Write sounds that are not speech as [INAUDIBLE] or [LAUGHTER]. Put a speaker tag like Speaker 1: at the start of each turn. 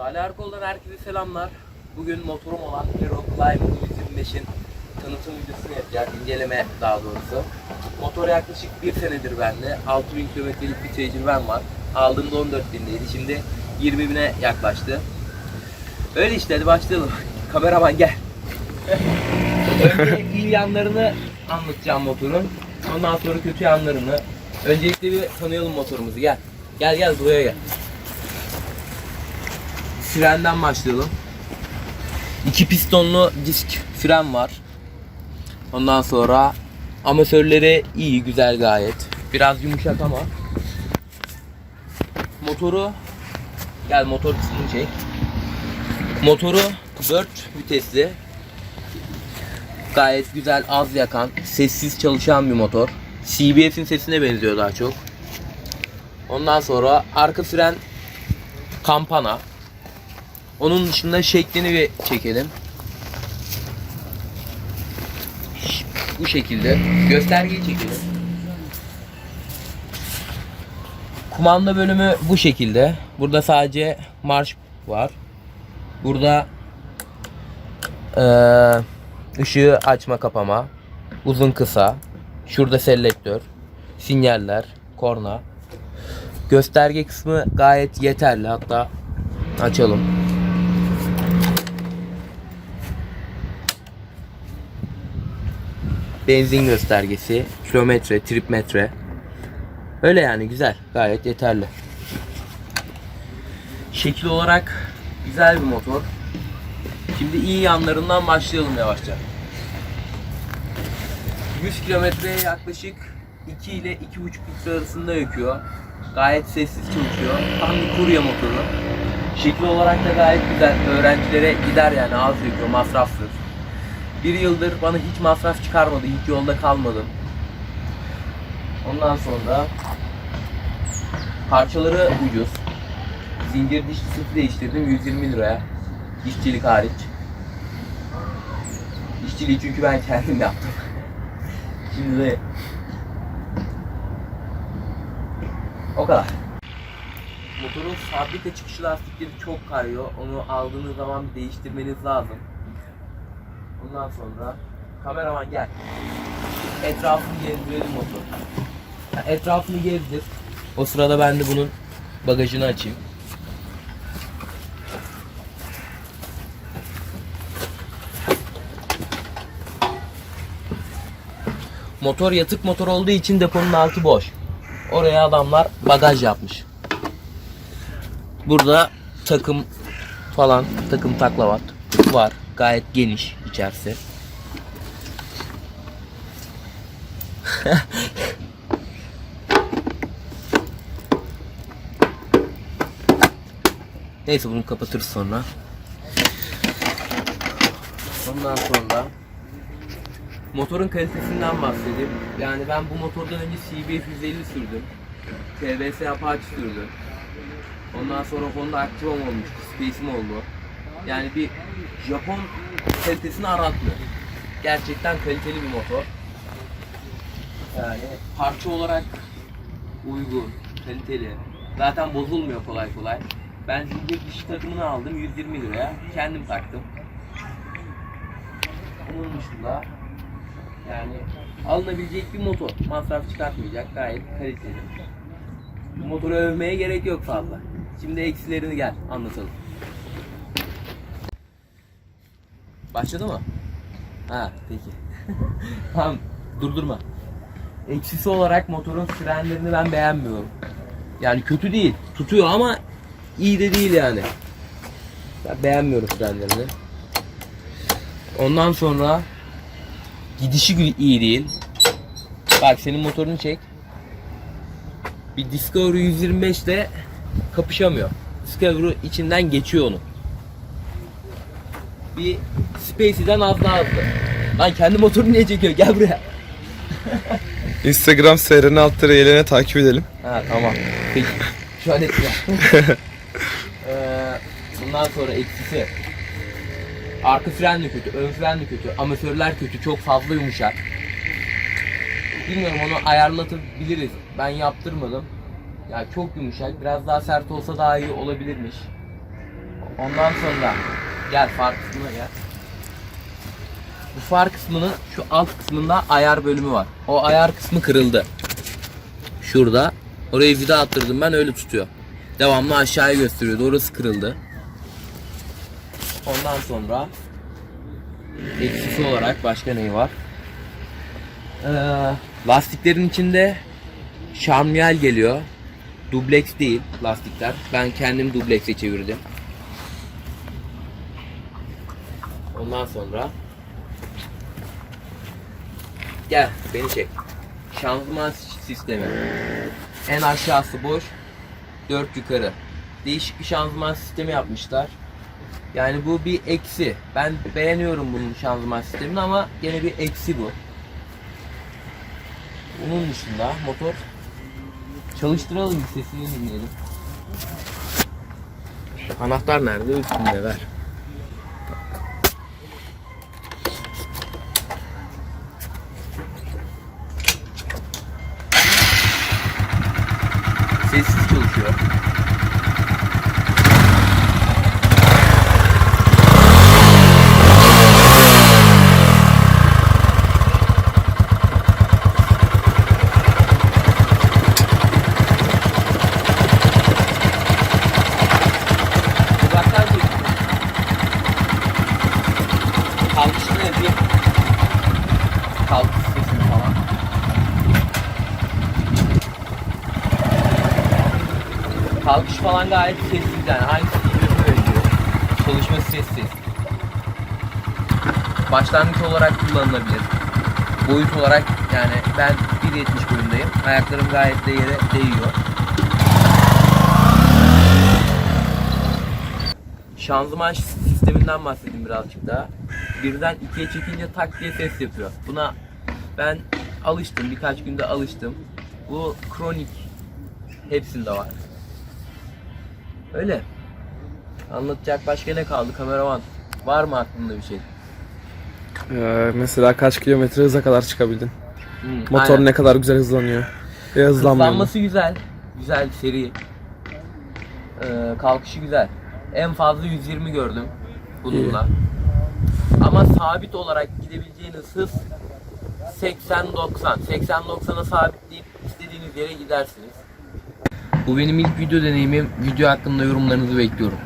Speaker 1: Salih Erkol'dan herkese selamlar. Bugün motorum olan Hero Climb 125'in tanıtım videosunu yapacağız. İnceleme daha doğrusu. Motor yaklaşık bir senedir bende. 6000 kilometrelik bir tecrübem var. Aldığımda 14 bindeydi. Şimdi 20 bine yaklaştı. Öyle işte hadi başlayalım. Kameraman gel. Önce iyi yanlarını anlatacağım motorun. Ondan sonra kötü yanlarını. Öncelikle bir tanıyalım motorumuzu. Gel. Gel gel buraya gel. Frenden başlayalım. İki pistonlu disk fren var. Ondan sonra amatörleri iyi, güzel gayet. Biraz yumuşak ama. Motoru gel motor kısmını çek. Motoru 4 vitesli. Gayet güzel, az yakan, sessiz çalışan bir motor. CBS'in sesine benziyor daha çok. Ondan sonra arka fren kampana. Onun dışında şeklini bir çekelim. Bu şekilde. Göstergeyi çekelim. Kumanda bölümü bu şekilde. Burada sadece marş var. Burada eee, ışığı açma kapama. Uzun kısa. Şurada selektör. Sinyaller. Korna. Gösterge kısmı gayet yeterli. Hatta açalım. Benzin göstergesi, kilometre, trip metre. Öyle yani güzel. Gayet yeterli. Şekil olarak güzel bir motor. Şimdi iyi yanlarından başlayalım yavaşça. 100 kilometreye yaklaşık 2 ile 2,5 litre arasında yakıyor. Gayet sessiz çalışıyor. Tam bir kurye motoru. Şekil olarak da gayet güzel. Öğrencilere gider yani az yakıyor, masrafsız. Bir yıldır bana hiç masraf çıkarmadı. Hiç yolda kalmadım. Ondan sonra parçaları ucuz. Zincir diş değiştirdim 120 liraya. Dişçilik hariç. Dişçiliği çünkü ben kendim yaptım. [LAUGHS] Şimdi de o kadar. Motorun fabrika çıkışı lastikleri çok kayıyor. Onu aldığınız zaman bir değiştirmeniz lazım. Ondan sonra kameraman gel. Etrafını gezdirelim motor. Etrafını gezdir. O sırada ben de bunun bagajını açayım. Motor yatık motor olduğu için deponun altı boş. Oraya adamlar bagaj yapmış. Burada takım falan, takım taklavat var. Gayet geniş içerisi. [LAUGHS] Neyse bunu kapatırız sonra. Ondan sonra motorun kalitesinden bahsedeyim. Yani ben bu motordan önce CBF 150 sürdüm. TVS Apache sürdüm. Ondan sonra Honda Activa'm olmuştu, Space'im oldu. Yani bir Japon kalitesini aratmıyor. Gerçekten kaliteli bir motor. Yani parça olarak uygun, kaliteli. Zaten bozulmuyor kolay kolay. Ben zincir dişi takımını aldım 120 liraya. Kendim taktım. Onun dışında yani alınabilecek bir motor. Masraf çıkartmayacak. Gayet kaliteli. Motoru övmeye gerek yok fazla. Şimdi eksilerini gel anlatalım. Başladı mı? Ha peki. [LAUGHS] tamam durdurma. Eksisi olarak motorun frenlerini ben beğenmiyorum. Yani kötü değil. Tutuyor ama iyi de değil yani. Ben beğenmiyorum frenlerini. Ondan sonra gidişi iyi değil. Bak senin motorunu çek. Bir Discovery 125 ile kapışamıyor. Discovery içinden geçiyor onu. Bir Spacey'den az daha hızlı. Lan kendi motorunu niye çekiyor? Gel buraya. [LAUGHS]
Speaker 2: Instagram SRN altları Yelen'e takip edelim.
Speaker 1: Ha tamam. Peki. Şu an etkiler. [LAUGHS] ee, bundan sonra eksisi. Arka fren de kötü, ön fren de kötü, amatörler kötü, çok fazla yumuşak. Bilmiyorum onu ayarlatabiliriz. Ben yaptırmadım. Ya çok yumuşak, biraz daha sert olsa daha iyi olabilirmiş. Ondan sonra gel far kısmına gel. Bu far kısmının şu alt kısmında ayar bölümü var. O ayar kısmı kırıldı. Şurada. Orayı vida attırdım ben öyle tutuyor. Devamlı aşağıya gösteriyordu. Orası kırıldı. Ondan sonra eksisi olarak başka neyi var? Ee, lastiklerin içinde şarmiyel geliyor. Dubleks değil lastikler. Ben kendim dublekse çevirdim. Ondan sonra gel beni çek. Şanzıman sistemi. En aşağısı boş. 4 yukarı. Değişik bir şanzıman sistemi yapmışlar. Yani bu bir eksi. Ben beğeniyorum bunun şanzıman sistemini ama gene bir eksi bu. Bunun dışında motor çalıştıralım bir sesini dinleyelim. Anahtar nerede? Üstünde ver. Sessiz çalışıyor. Uzaktan çekiyor. Yapayım. Kalkış sesini falan. Kalkış falan gayet sessiz yani. Aynı gibi veriyor. Çalışması sessiz. Başlangıç olarak kullanılabilir. Boyut olarak yani ben 1.70 boyundayım. Ayaklarım gayet de yere değiyor. Şanzıman sisteminden bahsedeyim birazcık daha. Birden ikiye çekince tak diye ses yapıyor. Buna ben alıştım. Birkaç günde alıştım. Bu kronik hepsinde var. Öyle. Anlatacak başka ne kaldı kameraman? Var mı aklında bir şey?
Speaker 2: Ee, mesela kaç kilometre hıza kadar çıkabildin?
Speaker 1: Hmm,
Speaker 2: Motor
Speaker 1: aynen.
Speaker 2: ne kadar güzel hızlanıyor. Ve hızlanmıyor. mu?
Speaker 1: Hızlanması güzel. Güzel seri. Ee, kalkışı güzel. En fazla 120 gördüm bununla. Ama sabit olarak gidebileceğiniz hız 80-90. 80-90'a sabitleyip istediğiniz yere gidersiniz. Bu benim ilk video deneyimim. Video hakkında yorumlarınızı bekliyorum.